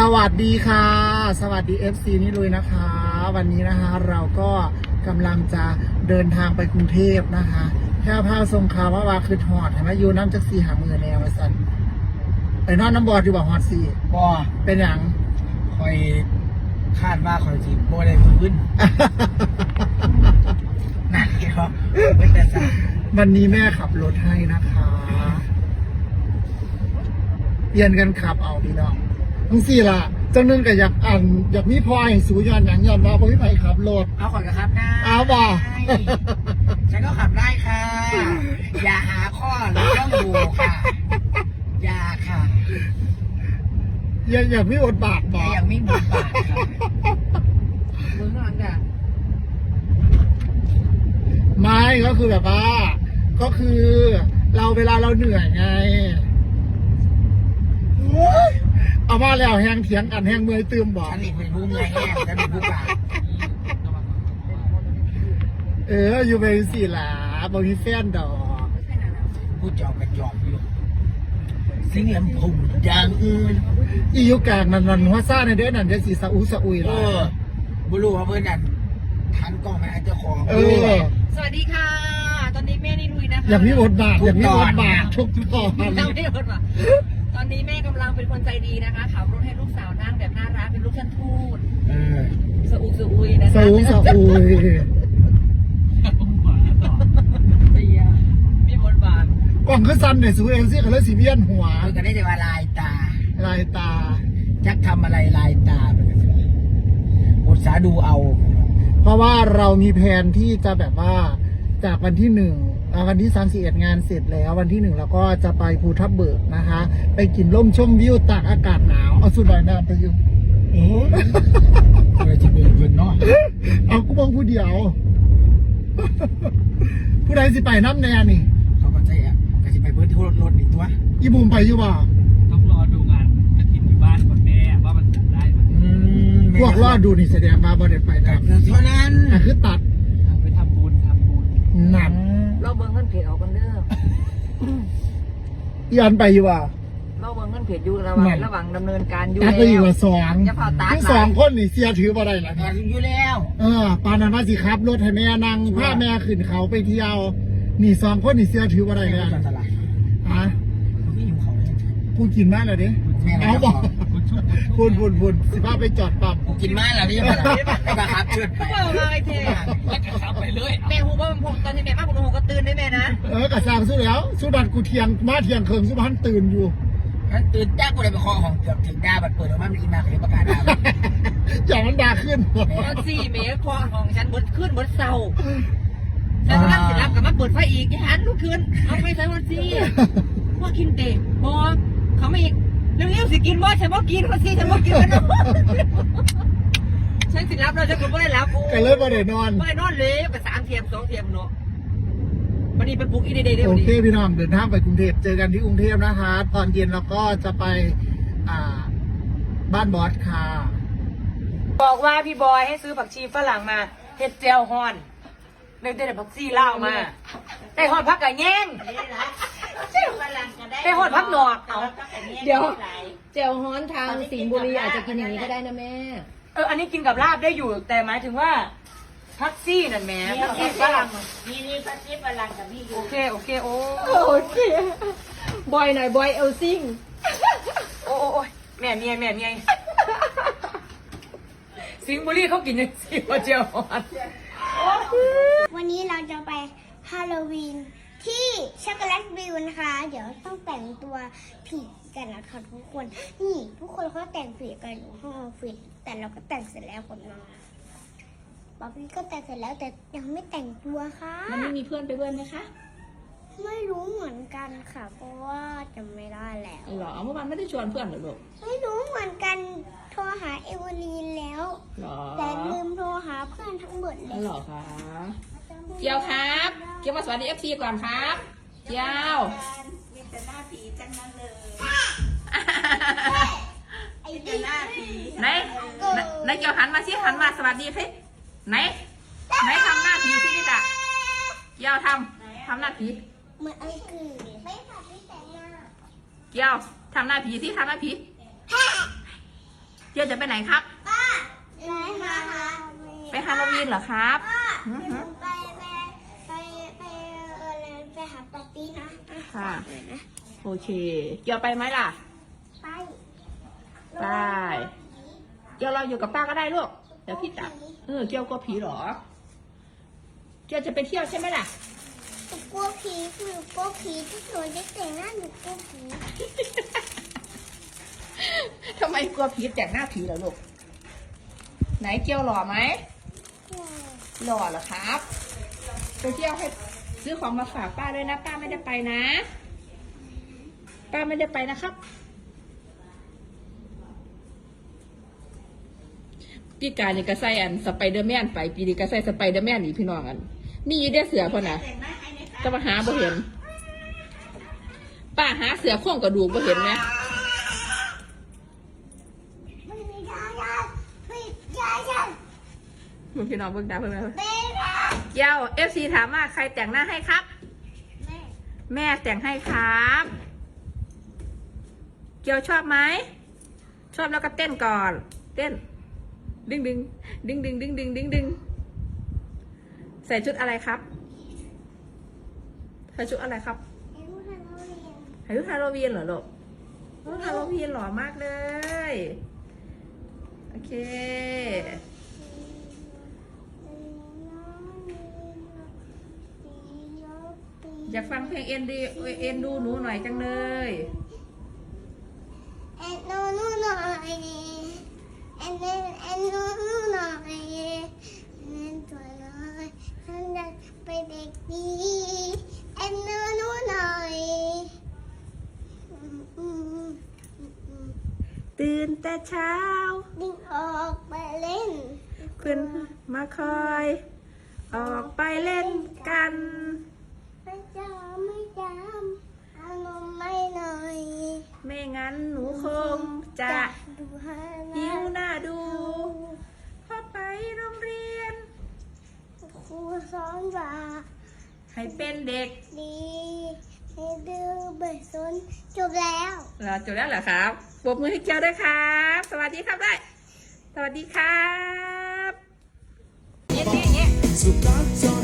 สวัสดีค่ะ สวัสดี FC นี่ลุยนะคะ วันนี้นะคะเราก็กำลังจะเดินทางไปกรุงเทพนะคะแค่พาทรงข่าวว่าว่าคือหอดเห็นไหมอยู่น้ำจักสีหามือแนวมาสันไปนอนน้ำบอดอยู่บ่หอดสีบ่เป็นอย่างคอยคาดว่าคอยจีบ่ได้พื้นนั่นเหรอไม่แต่สาวันนี้แม่ขับรถให้นะคะเปลี่ยนกันขับเอาพี่น้อง ทั้งสี่ล่ะเจ้านึงก็อยากอ่านอยากมีพอยสูยอนอย่างยอนมาเพราะพี่ไผ่ขับรถเอาก่อนกครับได้เอาบ่ฉันก็ขับได้ค่ะ อย่าหาข้อหรือต้องดูค่ะ อย่าค่ะ อยากอยากมีบทบาทอย่าบ่อย่างไม่มีบาทค่ะมึงนั่นจ้ะไม่ก็คือแบบว่า ก็คือ เราเวลาเราเหนื่อยไงโอ๊ย เอามาแล้วแหงเถียงกันแหงเมื่อยตืมบอกฉันนี่เป็นผู้เมื่อยแห้งฉันเป็นผู้ปากเอออยู่ไปสี่หลาบมีแฟนดอก ผู้จอบกระจอบอยู่สิงลำพุงดังอียุกลางนันนันหัวซ่าในเด้อนั่นเด้อสีสะอุสะอุยเอละอบุรุษว่าเพื่อนนั่นทันกล้องมาเจ้าของเออ สวัสดีค่ะ ตอนนี้แม่นี่ลุยนะคะอยากมีบทบาทอยากมีบทบาททุกตอนยังไม่หมดว่ะ ตอนนี้แม่กำลังเป็นคนใจดีนะคะขับรถให้ลูกสาวนั่งแบบน่ารักเป็นลูกท่านทูตเออสะอุกสะอุยนะคะสะอุสะอุยมีบทบาทกล่องขึ้นซันเนี่ยสูเองสิเขาเลยสีเวียนหัวเพื่อนก็ได้แต่ว่าลายตาลายตา จักทำอะไรลายตาเป็นกันอุตสาห์ดูเอา เพราะว่าเรามีแผนที่จะแบบว่าจากวันที่หนึ่งอ่า วันที่สามสิบเอ็ดงานเสร็จแล้ว วันที่หนึ่งเราก็จะไปภูทับเบิกนะคะ ไปกินล่มชมวิวตากอากาศหนาวเอาสุดดอยน้ำไปอยู่โอ้ยเลยจะเบื่อเกินเนาะเอากูมองผู้เดียว ผู้ใดสิไปน้ำแน่นี่เขาก็ใจอะก็จะไปเบิร์ที่รถรถอีกตัวอีบูมไปอยู่บ่าต้องรอดูงานกระถิ่นอยู่บ้านก่อนแม่ว่ามันถึงได้ไหมพวกรอดดูนี่แสดงมาบ่ได้ไปกันะบเท่านั้นอะคือตัดเอาไปทำบุญทำบุญหนัก เราเบิ้งเงินเพจออกกันเด้ออีอันไปอยู่บ่าเราเบิ้งเงินเพจอยู่ระหว่างนั่นระหว่างดำเนินการอยู่ตัดไปอยู่ละสองอย่าเผาตัดทั้งสองคนนี่เสียถือบ่ได้ละแต่อยู่แล้ว เออปานนั้นว่าสิครับรถให้แม่นั่งพาแม่ขึ้นเขาไปเที่ยวนี่สองคนนี่เสียถือบ่ได้เลยไม่อะต้องตลาดอะไม่อยู่เขาเลยกูกินมากเลยดิแม่เอาเราบอกคุณชุดพูนพูนพูนสิพาไปจอดปั๊มกูกินมาแล้วนี่มาไม่บังคับเชิดไปก็มาไอ้เท่แล้วก็ขับไปเลยแม่หูว่าผมตอนที่แม่มากผมหูก็ตื่นได้แม่นะเออกระสร้างสู้แล้วสู้ดันกูเทียงมาเทียงเคิงสู้พันตื่นอยู่ตื่นจ้ากูเลยไปคอของเกือบถึงดาบัดเปิดออกมาเป็นอีมาเคยประกาศดาอย่ามันดาขึ้นตอนสี่เมตรคอของฉันบดขึ้นบดเศร้าฉันกำลังสิรับกับมาเปิดไฟอีกหันลุกขึ้นเอาไปใส่วันสี่ว่ากินเตะบอเขาไม่อีกเร็วๆสิกินบอฉันบอกินเขาสิฉันบอกินกัน ฉันสิรับเราจะคุณไม่ได้รับโอ้ก็เลยบ่ได้นอนไม่ได้นอนเลยไปสามเทียมสองเทียมเนาะวันนี้ไปปลุกอีเดย์เดย์โอวันเคนี้พี่น้องเดินทางไปกรุงเทพเจอกันที่กรุงเทพนะคะ ตอนเย็นเราก็จะไปอ่าบ้านบอสค่ะ บอกว่าพี่บอยให้ซื้อผักชีฝรั่งมาเห็ดเจียวฮอนเลยได้แต่ผักชีลาวมาได้ฮอนพักกะแง่งได้ฮอนพักหนอกเอาเดี๋ยวเจลฮ้อนทางสิงห์บุรีอาจจะกินอย่างนี้ก็ได้นะแม่ เอออันนี้กินกับลาบได้อยู่ แต่หมายถึงว่าพักซี่นั่นแหม่พักซี่ฝรั่งนี่นี่พัชชีฝรั่งกับพี่อยู่โอเคโอเคโอ้โอเคบอยหน่อยบอยเอลซิงโอ้โอ้โอ้ยแม่เมียแม่เมียสิงห์บุรีเขากินยังสิว่าเจียวฮอนวันนี้เราจะไปฮาโลวีนที่ช็อกโกแลตวิวนะคะ เดี๋ยวต้องแต่งตัวผี กันนะคะทุกคน นี่ทุกคนเขาแต่งผีกันอยู่ห้องออฟฟิศแต่เราก็แต่งเสร็จแล้วคนน้องบ๊อบบี้ก็แต่งเสร็จแล้วแต่ยังไม่แต่งตัวค่ะมันไม่มีเพื่อนไปเพื่อนไหมคะ ไม่รู้เหมือนกันค่ะ เพราะว่าจำไม่ได้แล้วเหรอเมื่อวานไม่ได้ชวนเพื่อนเหรอลูกไม่รู้เหมือนกันโทรหาเอเวอรีนแล้ว เหรอแต่ลืมโทรหาเพื่อนทั้งหมดเลนั่ยนเหรอคะเกียวครับ เกียวมาสวัสดีเอฟซีก่อนครับ เกียว ไอ้ที่หน้าผีไหนไหนไหนเกียวหันมาสิหันมาสวัสดีสิไหนไหนทำหน้าผีสินี่จ้ะเกียวทำทำหน้าผีเหมือนไอ้คือไม่ผัดไม่แต่งหน้าเกียวทำหน้าผีสิทำหน้าผียวจะไปไหนครับ ป้าไปหาไปฮาโลวีนเหรอครับ ป้าอือฮึไปไปไปไปเออไปหาป๊อปปี้นะ ค่ะ โอเคเกียวไปไหมล่ะ ไปไปเกียวเราอยู่กับป้าก็ได้ลูก เดี๋ยวพี่จับเออเกียวกลัวผีเหรอ เกียวจะไปเที่ยวใช่ไหมล่ะ หนูกลัวผีหนูกลัวผีที่หนูจะแต่งหน้าหนูกลัวผีทำไมกลัวผีแต่งหน้าผีเหรอลูก ไหนเกียวหล่อไหม หล่อเหรอครับ ไปเที่ยวให้ ซื้อของมาฝากป้าด้วยนะ ป้าไม่ได้ไปนะ ป้าไม่ได้ไปนะครับ พี่กายนี่ก็ใส่อันสไปเดอร์แมนไปปีนี้ก็ใส่สไปเดอร์แมนนี่พี่น้องอัน นี่อยู่ได้เสือพ่อนะจะมาหาบ่เห็น ป้าหาเสือโคร่งกระดูกบ่เห็นไหมไม่มียายาไม่ยายามึงพี่น้องเบิ่งตาเพิ่งนะเบ้นะ เย้าเอฟซีถามว่าใครแต่งหน้าให้ครับ แม่แม่แต่งให้ครับ เกียวชอบไหม ชอบแล้วก็เต้นก่อน เต้น ดึงดึงดึงดึงดึงดึงดึงดึงใส่ชุดอะไรครับ ใส่ชุดอะไรครับไอ้ลูกทำเขาเรียนใส่ชุดฮาโลวีนเหรอลูกโอ้ฮาโลวีนหล่อมากเลย โอเค อยากฟังเพลงเอ็นดีเอ็นดูหนูหน่อยจังเลย เอ็นดูหนูหน่อยเอ็นเอ็นเอ็นดูหนูหน่อยเอ็นตัวน้อยฉันจะไปเด็กดีเอ็นดูหนูหน่อยอืมอืมอืมอืมตื่นแต่เช้าดิ้งออกไปเล่น ขึ้นมาคอย ออกไปเล่นกัน ไม่จำไม่จำเอานมไม่หน่อย ไม่งั้นหนูคงจะดูหาหิวหน้าดูพอไปโรงเรียน ครูสอนว่าให้เป็นเด็กดีให้ดื้อเบิดสนจบแล้วเราจบแล้วเหรอครับปรบมือให้เกียวด้วยครับ สวัสดีครับได้ สวัสดีครับนี่นี่นี่สุขรักจนเป็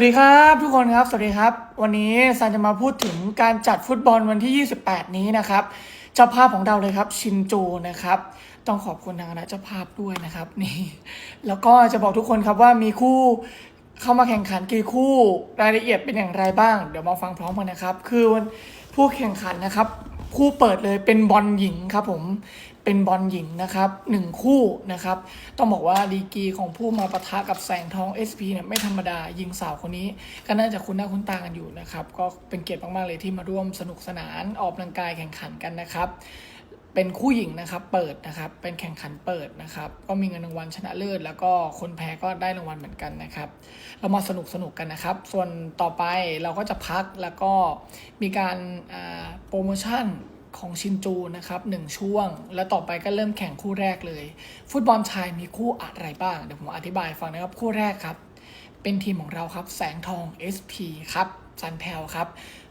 วัสดีครับทุกคนครับ สวัสดีครับ วันนี้ซันจะมาพูดถึงการจัดฟุตบอลวันที่ 28 นี้นะครับ เจ้าภาพของเราเลยครับชินจูนะครับ ต้องขอบคุณทางคณะเจ้าภาพด้วยนะครับนี่ แล้วก็จะบอกทุกคนครับว่ามีคู่เข้ามาแข่งขันกี่คู่รายละเอียดเป็นอย่างไรบ้าง เดี๋ยวมาฟังพร้อมกันนะครับ คือวันผู้แข่งขันนะครับ คู่เปิดเลยเป็นบอลหญิงครับผม เป็นบอลหญิงนะครับหนึ่งคู่นะครับ ต้องบอกว่าดีกีของผู้มาปะทะกับแสงทอง SP เนี่ยไม่ธรรมดายิงสาวคนนี้ ก็น่าจะคุ้นหน้าคุ้นตากันอยู่นะครับ ก็เป็นเกียรติมาก ๆ เลยที่มาร่วมสนุกสนานออกกำลังกายแข่งขันกันนะครับเป็นคู่หญิงนะครับเปิดนะครับเป็นแข่งขันเปิดนะครับก็มีเงินรางวัลชนะเลิศ แล้วก็คนแพ้ก็ได้รางวัลเหมือนกันนะครับ เรามาสนุกสนุกกันนะครับ ส่วนต่อไปเราก็จะพักแล้วก็มีการโปรโมชั่น ของชินจูนะครับหนึ่งช่วง แล้วต่อไปก็เริ่มแข่งคู่แรกเลย ฟุตบอลชายมีคู่อะไรบ้าง เดี๋ยวผมอธิบายฟังนะครับคู่แรกครับ เป็นทีมของเราครับ แสงทอง SP ครับซันแพลครับ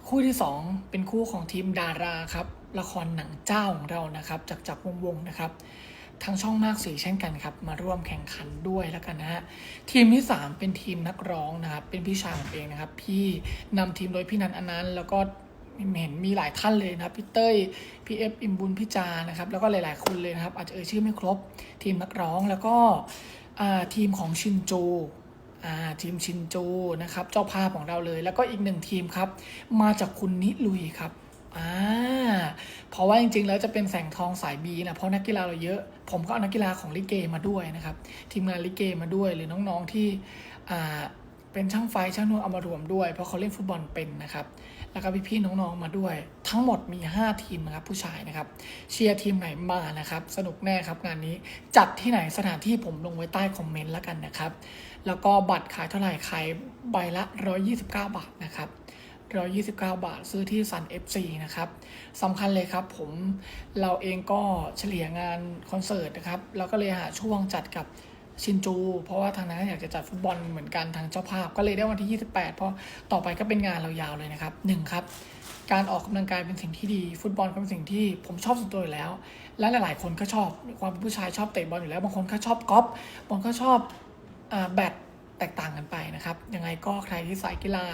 คู่ที่ 2 เป็นคู่ของทีมดาราครับ ละครหนังเจ้าของเรานะครับจากจับวงวงๆนะครับทางช่องมากสีเช่นกันครับ มาร่วมแข่งขันด้วยแล้วกันนะฮะทีมที่ 3 เป็นทีมนักร้องนะครับ เป็นพี่ชายผมเองนะครับ พี่นำทีมโดยพี่นันอนันต์แล้วก็ เห็นมีหลายท่านเลยนะครับพี่เต้ยพี่เอฟอิมบุญพี่จานะครับแล้วก็หลาย ๆ คนเลยนะครับ อาจจะเอ่ยชื่อไม่ครบ ทีมนักร้องแล้วก็ทีมของชินโจทีมชินโจนะครับเจ้าภาพของเราเลย แล้วก็อีกหนึ่งทีมครับ มาจากคุณนิลุยครับอ่าเพราะว่าจริง ๆ แล้วจะเป็นแสงทองสายบีนะเพราะนักกีฬาเราเยอะ ผมก็เอานักกีฬาของลิเกมาด้วยนะครับ ทีมงานลิเกมาด้วยหรือน้องๆที่เป็นช่างไฟช่างนวดเอามารวมด้วย เพราะเขาเล่นฟุตบอลเป็นนะครับ แล้วก็พี่ๆน้องๆมาด้วย ทั้งหมดมี 5 ทีมนะครับผู้ชายนะครับเชียร์ทีมไหนมานะครับ สนุกแน่ครับงานนี้จัดที่ไหนสถานที่ผมลงไว้ใต้คอมเมนต์แล้วกันนะครับ แล้วก็บัตรขายเท่าไหร่ขายใบละ 129 บาทนะครับ129 บาทซื้อที่ซัน FC นะครับสำคัญเลยครับผมเราเองก็เฉลี่ยงานคอนเสิร์ตนะครับเราก็เลยหาช่วงจัดกับ ชินจู เพราะว่าทางนั้นอยากจะจัดฟุตบอลเหมือนกันทางเจ้าภาพ ก็เลยได้วันที่ 28 เพราะต่อไปก็เป็นงานเรายาวเลยนะครับหนึ่งครับการออกกำลังกายเป็นสิ่งที่ดี ฟุตบอลก็เป็นสิ่งที่ผมชอบส่วนตัวอยู่แล้ว และหลาย ๆ คนก็ชอบความเป็นผู้ชายชอบเตะบอลอยู่แล้วบางคนก็ชอบกอล์ฟบางคนก็ชอบอแบดแตกต่างกันไปนะครับ ยังไงก็ใครที่สายกีฬา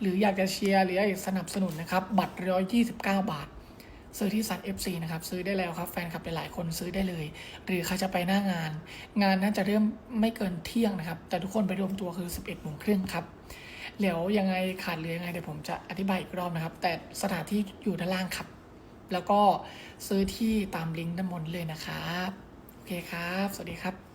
หรืออยากจะเชียร์หรืออยากสนับสนุนนะครับ บัตร129 บาท ซื้อที่ซัน FC นะครับ ซื้อได้แล้วครับ แฟนคลับหลายๆคนซื้อได้เลย หรือใครจะไปหน้างาน งานน่าจะเริ่มไม่เกินเที่ยงนะครับ แต่ทุกคนไปรวมตัวคือ 11โมงครึ่งครับเดี๋ยวยังไงขาดเหลือยังไงเดี๋ยวผมจะอธิบายอีกรอบนะครับ แต่สถานที่อยู่ด้านล่างครับ แล้วก็ซื้อที่ตามลิงก์ด้านบนเลยนะครับ โอเคครับ สวัสดีครับ